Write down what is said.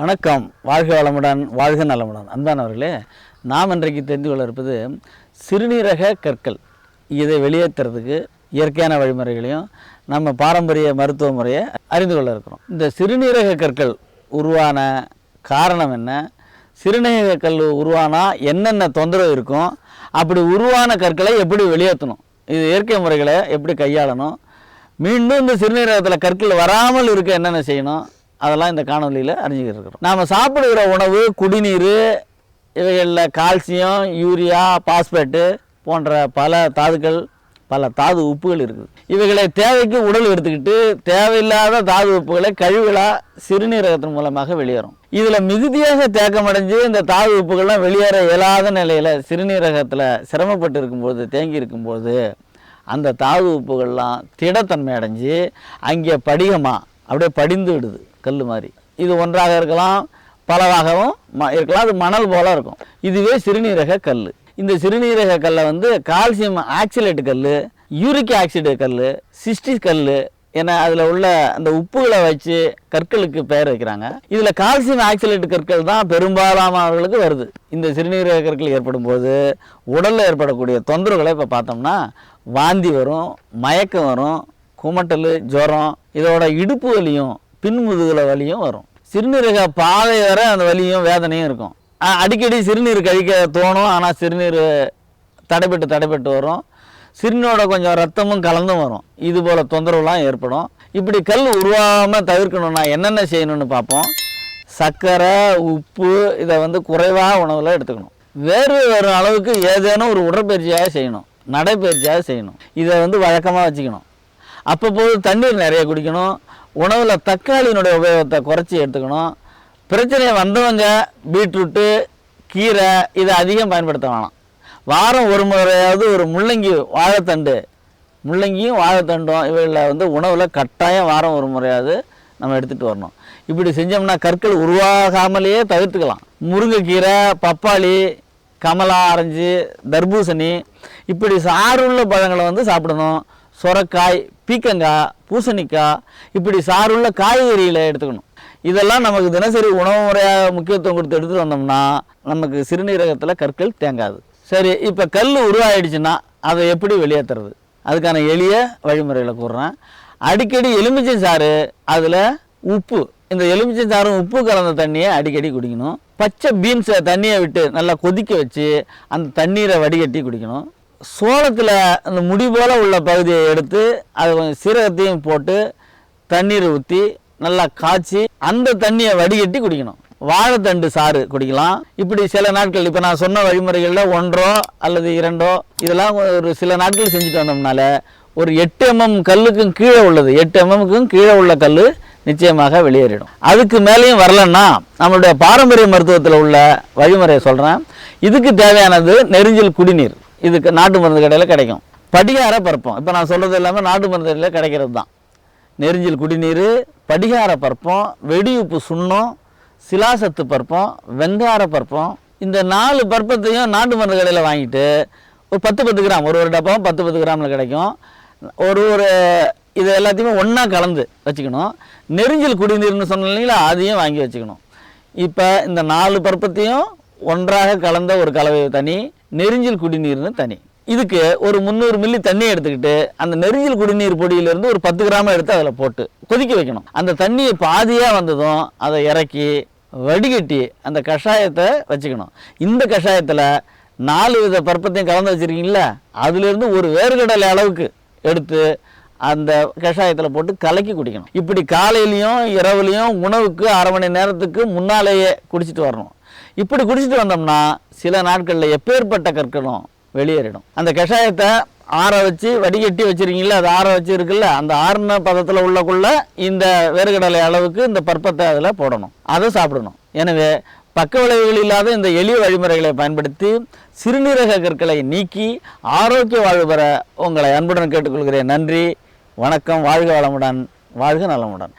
வணக்கம். வாழ்க வளமுடன் வாழ்க நலமுடன். அன்பானவர்களே நாம் இன்றைக்கு தெரிந்து கொள்ள இருப்பது சிறுநீரக கற்கள். இதை வெளியேற்றுறதுக்கு இயற்கையான வழிமுறைகளையும் நம்ம பாரம்பரிய மருத்துவ முறையை அறிந்து கொள்ள இருக்கிறோம். இந்த சிறுநீரக கற்கள் உருவான காரணம் என்ன? சிறுநீரக கல் உருவானால் என்னென்ன தொந்தரவு இருக்கும்? அப்படி உருவான கற்களை எப்படி வெளியேற்றணும்? இது இயற்கை முறைகளை எப்படி கையாளணும்? மீண்டும் இந்த சிறுநீரகத்தில் கற்கள் வராமல் இருக்க என்னென்ன செய்யணும்? அதெல்லாம் இந்த காணொலியில் அறிஞ்சிக்கிட்டு இருக்கிறோம் நாம் சாப்பிடுகிற உணவு குடிநீர் இவைகளில் கால்சியம் யூரியா பாஸ்பேட்டு போன்ற பல தாதுக்கள் பல தாது உப்புகள் இருக்குது. இவைகளை தேவைக்கு உடல் எடுத்துக்கிட்டு தேவையில்லாத தாது உப்புகளை கழிவுகளாக சிறுநீரகத்தின் மூலமாக வெளியேறும். இதில் மிகுதியாக தேக்கமடைஞ்சு இந்த தாது உப்புகள்லாம் வெளியேற இயலாத நிலையில் சிறுநீரகத்தில் சிரமப்பட்டு இருக்கும்போது தேங்கி இருக்கும்போது அந்த தாது உப்புகள்லாம் திடத்தன்மை அடைஞ்சு அங்கே படிகமாக அப்படியே படிந்து விடுது. கல் மாதிரி. இது ஒன்றாக இருக்கலாம் பலவாகவும் ம- இருக்கலாம். அது மணல் போல இருக்கும். இதுவே சிறுநீரக கல் இந்த சிறுநீரக கல்லை வந்து கால்சியம் ஆக்சிலேட்டு கல் யூரிக் ஆக்சிடு கல் சிஸ்டிஸ் கல் என அதில் உள்ள அந்த உப்புகளை வச்சு கற்களுக்கு பெயர் வைக்கிறாங்க. இதில் கால்சியம் ஆக்சிலேட்டு கற்கள் தான் பெரும்பாலானவர்களுக்கு வருது. இந்த சிறுநீரக கற்கள் ஏற்படும் போது உடலில் ஏற்படக்கூடிய தொந்தரவுகளை இப்போ பார்த்தோம்னா வாந்தி வரும் மயக்கம் வரும் குமட்டல் ஜுரம் இதோட இடுப்பு வலியும் பின்முதுகுல வலியும் வரும். சிறுநீரக பாதை வர அந்த வலியும் வேதனையும் இருக்கும். அடிக்கடி சிறுநீர் கழிக்க தோணும். ஆனால் சிறுநீர் தடைபட்டு தடைபட்டு வரும். சிறுநீரோட கொஞ்சம் ரத்தமும் கலந்தும் வரும். இது போல் தொந்தரவுலாம் ஏற்படும். இப்படி கல் உருவாகாமல் தவிர்க்கணும்னா என்னென்ன செய்யணும்னு பார்ப்போம். சர்க்கரை உப்பு இதை வந்து குறைவாக உணவில் எடுத்துக்கணும். வேர்வை வேறு அளவுக்கு ஏதேனும் ஒரு உடற்பயிற்சியாக செய்யணும். நடைப்பயிற்சியாக செய்யணும். இதை வந்து வழக்கமாக வச்சுக்கணும். அப்பப்போது தண்ணீர் நிறைய குடிக்கணும். உணவில் தக்காளியினுடைய உபயோகத்தை குறைச்சி எடுத்துக்கணும். பிரச்சனை வந்தவங்க பீட்ரூட்டு கீரை இதை அதிகம் பயன்படுத்த வேணாம். வாரம் ஒரு முறையாவது ஒரு முள்ளங்கி வாழைத்தண்டு. முள்ளங்கியும் வாழைத்தண்டும் இவைகளில் வந்து உணவில் கட்டாயம் வாரம் ஒரு முறையாவது நம்ம எடுத்துகிட்டு வரணும். இப்படி செஞ்சோம்னா கற்கள் உருவாகாமலேயே தவிர்த்துக்கலாம். முருங்கைக்கீரை பப்பாளி கமலா ஆரஞ்சு தர்பூசணி இப்படி சாறுள்ள பழங்களை வந்து சாப்பிடணும். சுரக்காய் பீக்கங்காய் பூசணிக்காய் இப்படி சாறுள்ள காய்கறிகளை எடுத்துக்கணும். இதெல்லாம் நமக்கு தினசரி உணவு முறையாக முக்கியத்துவம் கொடுத்து எடுத்துகிட்டு வந்தோம்னா நமக்கு சிறுநீரகத்தில் கற்கள் தேங்காது. சரி இப்போ கல் உருவாயிடுச்சுன்னா அதை எப்படி வெளியேற்றுறது அதுக்கான எளிய வழிமுறைகளை கூறுறேன். அடிக்கடி எலுமிச்சை சாறு அதில் உப்பு. இந்த எலுமிச்சை சாறும் உப்பு கலந்த தண்ணியை அடிக்கடி குடிக்கணும். பச்சை பீன்ஸை தண்ணியை விட்டு நல்லா கொதிக்க வச்சு அந்த தண்ணீரை வடிகட்டி குடிக்கணும். சோளத்தில் அந்த முடி போல் உள்ள பகுதியை எடுத்து அதை கொஞ்சம் சீரகத்தையும் போட்டு தண்ணீர் ஊற்றி நல்லா காய்ச்சி அந்த தண்ணியை வடிகட்டி குடிக்கணும். வாழைத்தண்டு சாறு குடிக்கலாம். இப்படி சில நாட்கள் இப்போ நான் சொன்ன வழிமுறைகளில் ஒன்றோ அல்லது இரண்டோ இதெல்லாம் ஒரு சில நாட்கள் செஞ்சுட்டு வந்தோம்னால ஒரு எட்டு எம்எம் கல்லுக்கும் கீழே உள்ளது. எட்டு எம்எம்க்கும் கீழே உள்ள கல் நிச்சயமாக வெளியேறிடும். அதுக்கு மேலேயும் வரலன்னா நம்மளுடைய பாரம்பரிய மருத்துவத்தில் உள்ள வழிமுறையை சொல்கிறேன் இதுக்கு தேவையானது நெரிஞ்சல் குடிநீர். இதுக்கு நாட்டு மருந்து கடையில் கிடைக்கும். படிகார பருப்பம். இப்போ நான் சொல்கிறது எல்லாமே நாட்டு மருந்து கடையில் கிடைக்கிறது தான். நெரிஞ்சில் குடிநீர் படிகார பருப்பம் வெடி உப்பு சுண்ணம் சிலாசத்து பருப்பம் வெங்கார பருப்பம். இந்த நாலு பருப்பத்தையும் நாட்டு மருந்து கடையில் வாங்கிட்டு ஒரு பத்து பத்து கிராம் ஒரு ஒரு டப்பாவும் பத்து பத்து கிராமில் கிடைக்கும். ஒரு ஒரு இது எல்லாத்தையுமே ஒன்றா கலந்து வச்சுக்கணும். நெரிஞ்சல் குடிநீர்னு சொன்னோம் இல்லைங்களா அதையும் வாங்கி வச்சுக்கணும். இப்போ இந்த நாலு பருப்பத்தையும் ஒன்றாக கலந்த ஒரு கலவை தனி நெரிஞ்சல் குடிநீர்னு தனி. இதுக்கு ஒரு முந்நூறு மில்லி தண்ணியை எடுத்துக்கிட்டு அந்த நெரிஞ்சல் குடிநீர் பொடியிலிருந்து ஒரு பத்து கிராம் எடுத்து அதில் போட்டு கொதிக்க வைக்கணும். அந்த தண்ணியை பாதியாக வந்ததும் அதை இறக்கி வடிகட்டி அந்த கஷாயத்தை வச்சுக்கணும். இந்த கஷாயத்தில் நாலு வித பருப்பத்தையும் கலந்து வச்சுருக்கீங்களா அதுலேருந்து ஒரு வேர்கடலை அளவுக்கு எடுத்து அந்த கஷாயத்தில் போட்டு கலக்கி குடிக்கணும். இப்படி காலையிலையும் இரவுலையும் உணவுக்கு அரை மணி நேரத்துக்கு முன்னாலேயே குடிச்சிட்டு வரணும். இப்படி குடிச்சிட்டு வந்தோம்னா சில நாட்களில் எப்பேற்பட்ட கற்களும் வெளியேறிடும். அந்த கஷாயத்தை ஆற வச்சு வடிகட்டி வச்சுருக்கீங்களா அது ஆற வச்சு இருக்குல்ல அந்த ஆறுன பதத்தில் உள்ளக்குள்ள இந்த வேர்கடலை அளவுக்கு இந்த பற்பத்தை அதில் போடணும். அதை சாப்பிடணும். எனவே பக்க விளைவுகள் இல்லாத இந்த எளிய வழிமுறைகளை பயன்படுத்தி சிறுநீரக கற்களை நீக்கி ஆரோக்கிய வாழ்வு பெற உங்களை அன்புடன் கேட்டுக்கொள்கிறேன். நன்றி. வணக்கம் வாழ்க வளமுடன் வாழ்க நலமுடன்.